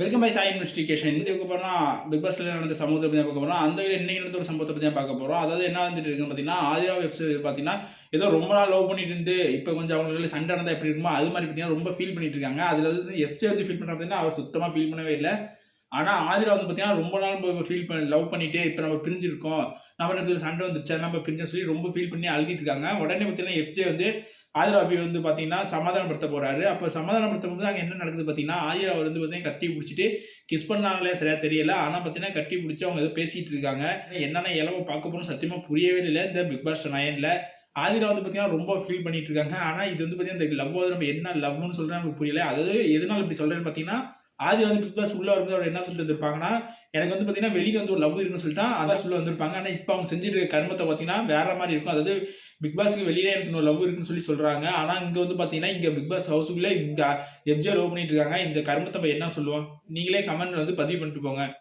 Welcome by Sai investigation இந்த பக்கம் போனா பிக் பாஸ்ல நடந்த சமூகத்தை பத்தி பார்க்க போறோம். அந்த இன்னைக்கு நடந்த ஒரு சம்பவத்தை பத்தி பார்க்க போறோம். அதாவது என்ன வந்துட்டு இருக்குன்னு பார்த்தீங்கன்னா ஆதிரா வெப்சைட் பார்த்தீங்கன்னா ஏதோ ரொம்ப நாள் லவ் பண்ணிட்டு இருந்து இப்போ கொஞ்சம் அவங்களுக்கு சண்டை நடந்தா எப்படி இருக்குமோ அது மாதிரி பார்த்தீங்கன்னா ரொம்ப ஃபீல் பண்ணிட்டு இருக்காங்க. அதுல வந்து எஃப்சி வந்து ஃபீல் பண்ணுற பார்த்தீங்கன்னா அவர் சுத்தமா ஃபீல் பண்ணவே இல்லை. ஆனால் ஆதிரா வந்து பார்த்தீங்கன்னா ரொம்ப நாள் நம்ம ஃபீல் பண்ணி லவ் பண்ணிட்டு இப்போ நம்ம பிரிஞ்சிருக்கோம். நம்ம ரெண்டு சண்டை வந்துருச்சு நம்ம பிரிஞ்சு சொல்லி ரொம்ப ஃபீல் பண்ணி அழுதிட்டு இருக்காங்க. உடனே பார்த்தீங்கன்னா எஃப்ஜே வந்து ஆதிரா அபி வந்து பார்த்தீங்கன்னா சமாதானப்படுத்த போறாரு. அப்போ சமாதானப்படுத்தும் போது அங்கே என்ன நடக்குது பார்த்தீங்கன்னா ஆதிரா வந்து பார்த்தீங்கன்னா கட்டி பிடிச்சிட்டு கிஸ் பண்ணாங்களே சரியா தெரியல. ஆனால் பார்த்தீங்கன்னா கட்டி பிடிச்சி அவங்க ஏதோ பேசிட்டு இருக்காங்க. என்னென்ன இலவை பார்க்க போகணும் சத்தியமா புரியவே இல்லை இந்த பிக் பாஸ் நயனில் ஆதிரா வந்து பார்த்தீங்கன்னா ரொம்ப ஃபீல் பண்ணிட்டு இருக்காங்க. ஆனால் இது வந்து பார்த்தீங்கன்னா இந்த லவ் வந்து நம்ம என்ன லவ்னு சொல்கிறேன் நமக்கு புரியல. அதாவது எதனால இப்படி சொல்கிறேன்னு பார்த்தீங்கன்னா ஆதி வந்து பிக் பாஸ் உள்ள வரும்போது அவர் என்ன சொல்லிட்டு இருப்பாங்கன்னா எனக்கு வந்து பார்த்தீங்கன்னா வெளியில வந்து ஒரு லவ் இருக்குன்னு சொல்லிட்டு அதான் சொல்ல வந்திருப்பாங்க. ஆனால் இப்போ அவங்க செஞ்சிருக்க கர்மத்தை பார்த்தீங்கன்னா வேற மாதிரி இருக்கும். அதாவது பிக் பாஸ்க்கு வெளியில எனக்கு ஒரு லவ் இருக்குன்னு சொல்லி சொல்றாங்க. ஆனால் இங்க வந்து பார்த்தீங்கன்னா இங்க பிக் பாஸ் ஹவுஸுக்குள்ள இங்க எஃப்ஜே லவ் பண்ணிட்டு இருக்காங்க. இந்த கர்மத்தை என்ன சொல்லுவோம் நீங்களே கமெண்ட் வந்து பதிவு பண்ணிட்டு போங்க.